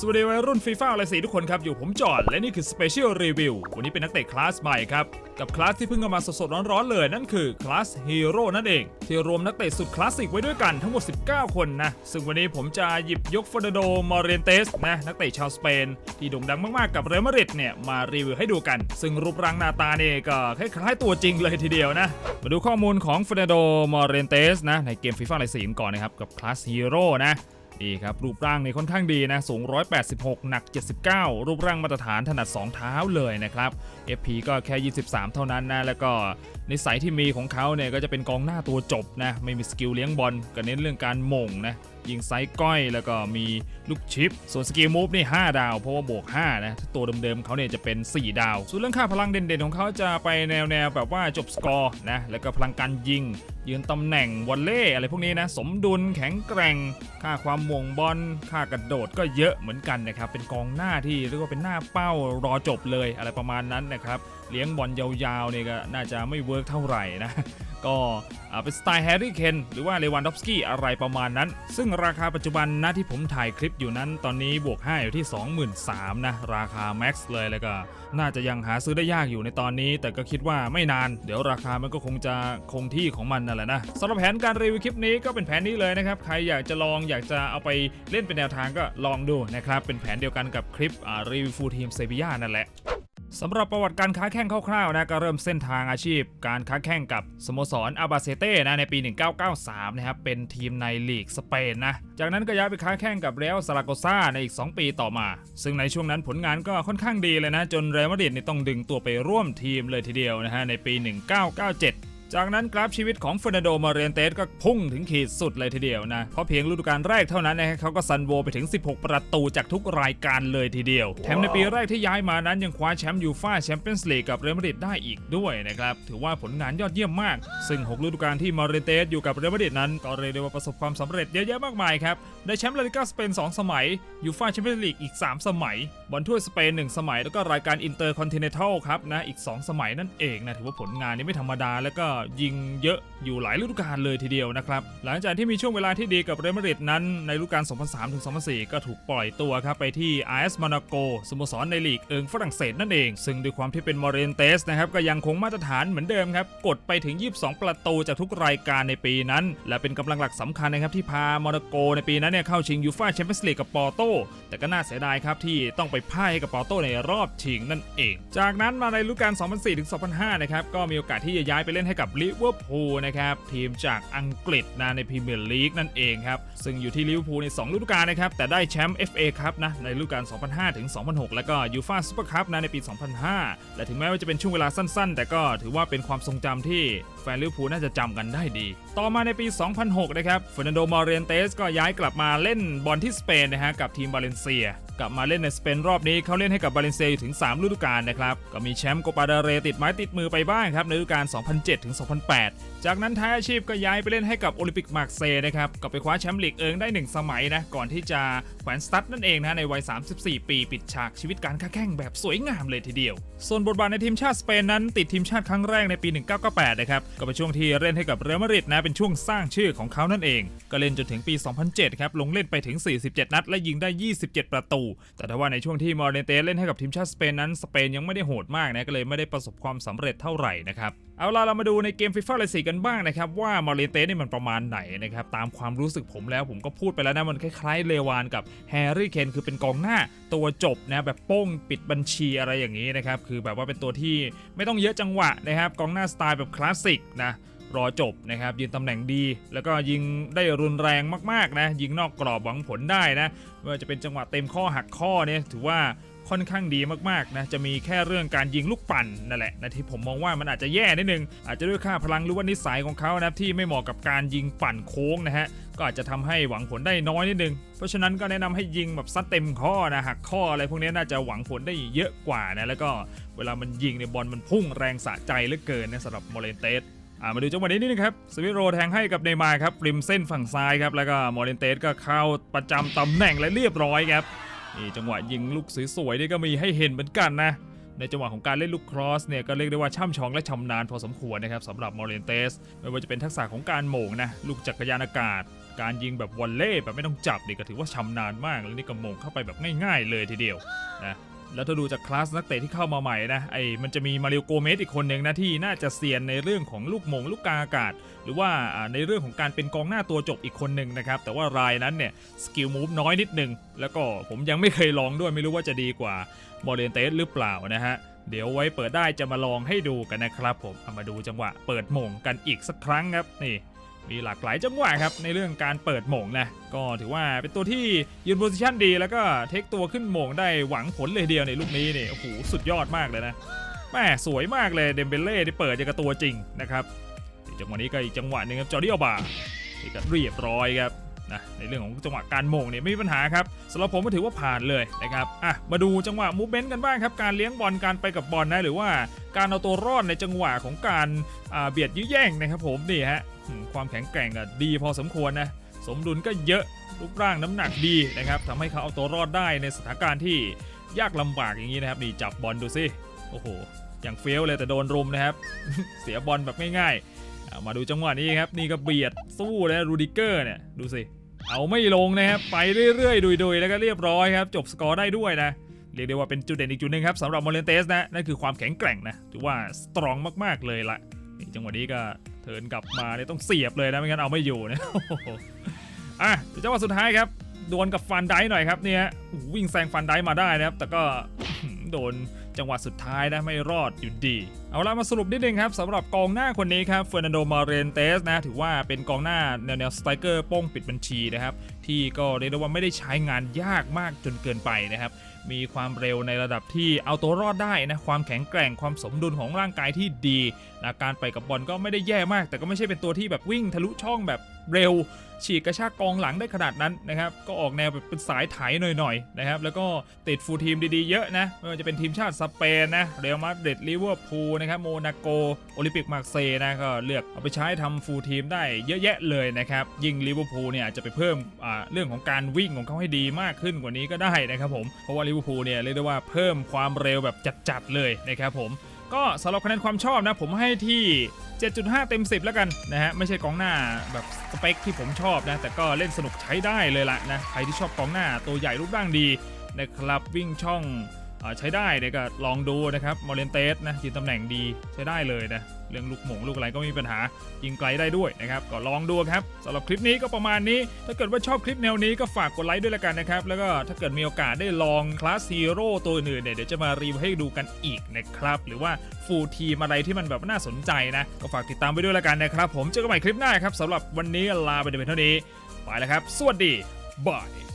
สวัสดีวัยรุ่นฟีฟ่าอะไรสีทุกคนครับ อยู่ผมจอดและนี่คือสเปเชียลรีวิววันนี้เป็นนักเตะคลาสใหม่ครับ กับคลาสที่เพิ่งเข้ามาสดๆร้อนๆเลย นั่นคือคลาสฮีโร่นั่นเอง ที่รวมนักเตะสุดคลาสสิกไว้ด้วยกันทั้งหมด 19 คนนะ ซึ่งวันนี้ผมจะหยิบยกฟอร์โดมอรเรนเตสนะนักเตะชาวสเปน ที่โด่งดังมากๆกับเรอัลมาดริดเนี่ยมารีวิวให้ดูกัน ซึ่งรูปร่างหน้าตาเนี่ยก็คล้ายๆตัวจริงเลยทีเดียวนะมาดูข้อมูลของฟอร์โดมอรเรนเตสนะในเกมฟีฟ่าอะไรสีก่อนนะครับกับคลาสฮีโร่นะ นี่ครับรูปร่างในค่อนข้างดีนะสูง 186 หนัก 79 รูปร่างมาตรฐานถนัด 2 เท้าเลยนะครับ FP ก็แค่ 23 เท่านั้นนะแล้วก็นิสัยที่มีของเขาเนี่ยก็จะเป็นกองหน้าตัวจบนะไม่มีสกิลเลี้ยงบอลก็เน้นเรื่องการม่งนะ ยิงไซส์ก้อยแล้วก็มีลูกชิป ส่วนสกิลมูฟนี่5ดาว เพราะว่าบวก5นะถ้าตัวเดิมๆเขาเนี่ยจะเป็น 4 ดาว ส่วนเรื่องค่าพลังเด่นๆของเขาจะไปแนวๆแบบว่าจบสกอร์นะแล้วก็พลังการยิง ยืนตำแหน่งวอลเล่อะไรพวกนี้นะสมดุลแข็งแกร่ง ค่าความม่งบอลค่ากระโดดก็เยอะเหมือนกันนะครับเป็นกองหน้าที่เรียกว่าเป็นหน้าเป้ารอจบเลยอะไรประมาณนั้นนะครับเลี้ยงบอลยาวๆเนี่ยก็น่าจะไม่เวิร์กเท่าไหร่นะ ก็อ่าเป็นสไตล์แฮร์รี่เคนหรือว่าเลวันดอฟสกี้อะไรประมาณนั้น ซึ่งราคาปัจจุบันนะที่ผมถ่ายคลิปอยู่นั้น ตอนนี้บวก 5 อยู่ที่ 23,000นะ ราคาแม็กซ์เลยแล้วก็ น่าจะยังหาซื้อได้ยากอยู่ในตอนนี้ แต่ก็คิดว่าไม่นาน เดี๋ยวราคามันก็คงจะคงที่ของมันนั่นแหละนะสำหรับแผนการรีวิวคลิปนี้ก็เป็นแผนนี้เลยนะครับ ใครอยากจะลองอยากจะเอาไปเล่นเป็นแนวทางก็ลองดูนะครับเป็นแผนเดียวกันกับคลิปรีวิวฟูลทีมเซบียานั่นแหละ สำหรับประวัติการค้าแข่งคร่าวๆนะก็เริ่มเส้นทางอาชีพ การค้าแข่งกับสโมสรอาบาเซเต้นะในปี 1993 นะครับเป็นทีมในลีกสเปนนะ จากนั้นก็ย้ายไปค้าแข่งกับเรอัลซาราโกซาในอีก 2 ปีต่อมา ซึ่งในช่วงนั้นผลงานก็ค่อนข้างดีเลยนะ จนเรอัลมาดริดนี่ต้องดึงตัวไปร่วมทีมเลยทีเดียวนะฮะในปี 1997 จากนั้นกราฟชีวิตของเฟอร์นันโดมาเรนเตสก็พุ่งถึงขีดสุดเลยทีเดียวนะ เพราะเพียงฤดูกาลแรกเท่านั้นนะฮะเขาก็ซันโวไปถึง 16 ประตูจากทุกรายการเลยทีเดียว แถมในปีแรกที่ย้ายมานั้นยังคว้าแชมป์ยูฟ่าแชมเปี้ยนส์ลีกกับเรอัลมาดริดได้อีกด้วยนะครับ ถือว่าผลงานยอดเยี่ยมมาก ซึ่ง 6 ฤดูกาลที่มาเรนเตสอยู่กับเรอัลมาดริดนั้นก็เรียกได้ว่าประสบความสำเร็จเยอะแยะมากมายครับ ได้แชมป์ลาลิกาสเปน 2 สมัย ยูฟ่าแชมเปี้ยนส์ลีกอีก 3 สมัย บอลถ้วยสเปน 1 สมัย แล้วก็รายการอินเตอร์คอนติเนนทัลครับนะอีก 2 สมัยนั่นเองนะถือว่าผลงานนี้ไม่ธรรมดาแล้วก็ยิงเยอะอยู่หลายฤดูกาลเลยทีเดียวนะครับ หลังจากที่มีช่วงเวลาที่ดีกับเรอัลมาดริดนั้นในฤดูกาล 2003ถึง2004 ก็ถูกปล่อยตัวครับไปที่ AS Monaco สโมสรในลีกเอิงฝรั่งเศสนั่นเอง ซึ่งด้วยความที่เป็นมอร์เรนเตสนะครับก็ยังคงมาตรฐานเหมือนเดิมครับ กดไปถึง 22 ประตูจากทุกรายการในปีนั้น และเป็นกำลังหลักสำคัญนะครับที่พาโมนาโกในปีนั้นเนี่ยเข้าชิงยูฟ่าแชมเปี้ยนส์ลีกกับปอร์โตแต่ก็น่าเสียดายครับที่ต้องไปพ่ายให้กับปอร์โตในรอบชิงนั่นเอง จากนั้นมาในฤดูกาล 2004ถึง2005 นะครับก็มีโอกาสที่จะย้ายไปเล่นให้กับลิเวอร์พูลนะครับทีมจากอังกฤษนะในพรีเมียร์ลีกนั่นเองครับซึ่งอยู่ที่ลิเวอร์พูลใน2ฤดูกาลนะครับแต่ได้แชมป์ FA ครับนะในฤดูกาล 2005 ถึง 2006 แล้วก็ยูฟ่าซูเปอร์คัพนะในปี 2005 และถึงแม้ว่าจะเป็นช่วงเวลาสั้นๆ แต่ก็ถือว่าเป็นความทรงจำที่แฟนลิเวอร์พูลน่าจะจำกันได้ดี ต่อมาในปี 2006 นะครับเฟร์นันโด มอร์เรนเตสก็ย้ายกลับมาเล่นบอลที่สเปนนะฮะกับทีมบาเลนเซีย กลับมาเล่นในสเปนรอบนี้เขาเล่นให้กับบาเลนเซียอยู่ถึง 3 ฤดูกาลนะครับ ก็มีแชมป์โกปาเดเรติดไม้ติดมือไปบ้างครับในฤดูกาล 2007ถึง2008 จากนั้นท้ายอาชีพก็ย้ายไปเล่นให้กับโอลิมปิกมาร์เซย์นะครับก็ไปคว้าแชมป์ลีกเอิงได้ 1 สมัยนะก่อนที่จะ แขวนสตั๊ดนั่นเองนะในวัย 34 ปีปิดฉากชีวิตการค้าแข่งแบบสวยงามเลยทีเดียว ส่วนบทบาทในทีมชาติสเปนนั้น ติดทีมชาติครั้งแรกในปี 1998 นะครับ ก็เป็นช่วงที่เล่นให้กับเรอัลมาดริดนะเป็นช่วงสร้างชื่อของเขานั่นเอง ก็เล่นจนถึงปี 2007 ครับลงเล่นไปถึง 47 นัด และยิงได้ 27 ประตู แต่ถ้าว่าในช่วงที่มอร์เนเตสเล่นให้กับทีมชาติสเปนนั้นสเปนยังไม่ได้โหดมากนะก็เลยไม่ได้ประสบความสำเร็จเท่าไหร่นะครับเอาล่ะเรามาดูในเกมฟีฟ่าเลสีกันบ้างนะครับ ว่ามอร์เนเตสนี่มันประมาณไหนนะครับ ตามความรู้สึกผมแล้วผมก็พูดไปแล้วนะ มันคล้ายๆเลวานกับแฮร์รี่เคนคือเป็นกองหน้าตัวจบนะแบบโป้งปิดบัญชีอะไรอย่างนี้นะครับ คือแบบว่าเป็นตัวที่ไม่ต้องเยอะจังหวะนะครับ กองหน้าสไตล์แบบคลาสสิกนะรอจบนะครับยืนตำแหน่งดี แล้วก็ยิงได้รุนแรงมากๆนะยิงนอกกรอบหวังผลได้นะไม่ว่าจะเป็นจังหวะเต็มข้อหักข้อเนี่ยถือว่า ค่อนข้างดีมากๆนะจะมีแค่เรื่องการยิงลูกปั่นนั่นแหละนะที่ผมมองว่ามันอาจจะแย่นิดนึง อาจจะด้วยค่าพลังหรือว่านิสัยของเขานะที่ไม่เหมาะกับการยิงปั่นโค้งนะฮะก็อาจจะทำให้หวังผลได้น้อยนิดนึง เพราะฉะนั้นก็แนะนำให้ยิงแบบซัดเต็มข้อนะหักข้ออะไรพวกนี้น่าจะหวังผลได้เยอะกว่านะแล้วก็เวลามันยิงเนี่ยบอลมันพุ่งแรงสะใจเหลือเกินนะสำหรับโมเลนเตสมาดูจังหวะนี้นิดนึงครับสวิโรแทงให้กับเนมาร์ครับริมเส้นฝั่งซ้ายครับแล้วก็โมเรนเตสก็เข้าประจำตำแหน่งและเรียบร้อยครับ นี่จังหวะยิงลูกสวยๆนี่ก็มีให้เห็นเหมือนกันนะ ในจังหวะของการเล่นลูกครอสเนี่ยก็เรียกได้ว่าช่ำชองและชำนาญพอสมควรนะครับสำหรับมอร์เรนเตส ไม่ว่าจะเป็นทักษะของการโหม่งนะลูกจักรยานอากาศ การยิงแบบวอลเล่แบบไม่ต้องจับนี่ก็ถือว่าชำนาญมาก แล้วนี่ก็โหมงเข้าไปแบบง่าย ๆ เลยทีเดียวนะ แล้วถ้าดูจากคลาสนักเตะที่เข้ามาใหม่นะไอ้มันจะมีมาริโอโกเมสอีกคนหนึ่งนะที่น่าจะเซียนในเรื่องของลูกมงลูกกาอากาศ หรือว่าในเรื่องของการเป็นกองหน้าตัวจบอีกคนหนึ่งนะครับแต่ว่ารายนั้นเนี่ยสกิลมูฟน้อยนิดนึงแล้วก็ผมยังไม่เคยลองด้วยไม่รู้ว่าจะดีกว่าโมเดนเตสหรือเปล่านะฮะเดี๋ยวไว้เปิดได้จะมาลองให้ดูกันนะครับผมเอามาดูจังหวะเปิดมงกันอีกสักครั้งครับนี่ มีหลากหลายจังหวะครับในเรื่องการเปิดหม่งนะก็ถือว่าเป็นตัวที่ยืนโพซิชันดี แล้วก็เทคตัวขึ้นหม่งได้หวังผลเลยเดียวในลูกนี้นี่โอ้โหสุดยอดมากเลยนะแม่สวยมากเลยเดมเบเล่ที่เปิดอย่างกับตัวจริงนะครับจังหวะนี้ก็อีกจังหวะหนึ่งครับจอร์ดิอัลบานี่ก็เรียบร้อยครับนะในเรื่องของจังหวะการหม่งเนี่ยไม่มีปัญหาครับสำหรับผมก็ถือว่าผ่านเลยนะครับอะมาดูจังหวะมูฟเมนต์กันบ้างครับ การเลี้ยงบอลการไปกับบอลนะหรือว่าการเอาตัวรอดในจังหวะของการเบียดยื้อแย่งนะครับผมนี่ฮะ ความแข็งแกร่งอะดีพอสมควรนะ สมดุลก็เยอะรูปร่างน้ำหนักดีนะครับทำให้เขาเอาตัวรอดได้ในสถานการณ์ที่ยากลำบากอย่างนี้นะครับนี่จับบอลดูสิโอ้โหอย่างเฟี้ยวเลยแต่โดนรุมนะครับ เสียบอลแบบง่ายๆามาดูจังหวะนี้ครับนี่ก็เบียดสู้นะรูดิเกอร์เนี่ยดูสิเอาไม่ลงนะครับไปเรื่อยๆดุยๆ แล้วก็เรียบร้อยครับจบสกอร์ได้ด้วยนะเรียกได้ว่าเป็นจุดเด่นอีกจุดหนึ่งครับสำหรับโมเลนเตสนะนั่นคือความแข็งแกร่งนะถือว่าสตรองมากๆเลยละนี่จังหวะนี้ก็ เทิร์นกลับมาเนี่ยต้องเสียบเลยนะไม่งั้นเอาไม่อยู่นะโอ้โหอะจังหวะสุดท้ายครับดวลกับฟันไดหน่อยครับเนี่ยวิ่งแซงฟันไดมาได้นะครับ แต่ก็โดนจังหวะสุดท้ายนะไม่รอดอยู่ดีเอาละมาสรุปนิดนึงครับสำหรับกองหน้าคนนี้ครับเฟอร์นันโด มาเรนเตสนะถือว่าเป็นกองหน้าแนวแนวสไตรเกอร์ป้องปิดบัญชีนะครับ ที่ก็เรียกได้ว่าไม่ได้ใช้งานยากมากจนเกินไปนะครับ มีความเร็วในระดับที่เอาตัวรอดได้นะความแข็งแกร่งความสมดุลของร่างกายที่ดีนะการไปกับบอลก็ไม่ได้แย่มาก แต่ก็ไม่ใช่เป็นตัวที่แบบวิ่งทะลุช่องแบบเร็ว ฉีกกระชากกองหลังได้ขนาดนั้นนะครับ ก็ออกแนวแบบเป็นสายไถหน่อยๆนะครับแล้วก็ติดฟูลทีมดีๆเยอะนะไม่ว่าจะเป็นทีมชาติสเปนนะเรอัลมาดริดลิเวอร์พูลนะครับโมนาโกโอลิมปิกมาร์เซย์นะก็เลือกเอาไปใช้ทำฟูลทีมได้เยอะแยะเลยนะครับยิ่งลิเวอร์พูลเนี่ยจะไปเพิ่มเรื่องของการวิ่งของเขาให้ดีมากขึ้นกว่านี้ก็ได้นะครับผมเพราะว่าลิเวอร์พูลเนี่ยเรียกได้ว่าเพิ่มความเร็วแบบจัดๆเลยนะครับผมก็สำหรับคะแนนความชอบนะผมให้ที่ 7.5 เต็ม 10 แล้วกันนะฮะไม่ใช่กองหน้าแบบสเปคที่ผมชอบนะแต่ก็เล่นสนุกใช้ได้เลยละนะใครที่ชอบกองหน้าตัวใหญ่รูปร่างดีนะครับวิ่งช่อง ใช้ได้เนี่ยก็ลองดูนะครับมอเลนเตสนะยืนตำแหน่งดีใช้ได้เลยนะเรื่องลูกหมงลูกอะไรก็ไม่มีปัญหายิงไกลได้ด้วยนะครับก็ลองดูครับสำหรับคลิปนี้ก็ประมาณนี้ ถ้าเกิดว่าชอบคลิปแนวนี้ก็ฝากกดไลค์ด้วยละกันนะครับแล้วก็ถ้าเกิดมีโอกาสได้ลองคลาสฮีโร่ตัวอื่นเนี่ยเดี๋ยวจะมารีวิวให้ดูกันอีกนะครับหรือว่าฟูลทีมอะไรที่มันแบบน่าสนใจนะก็ฝากติดตามไปด้วยละกันนะครับผมเจอกันใหม่คลิปหน้าครับสำหรับวันนี้ลาไปเดี๋ยวเท่านี้ไปแล้วครับ สวัสดีบาย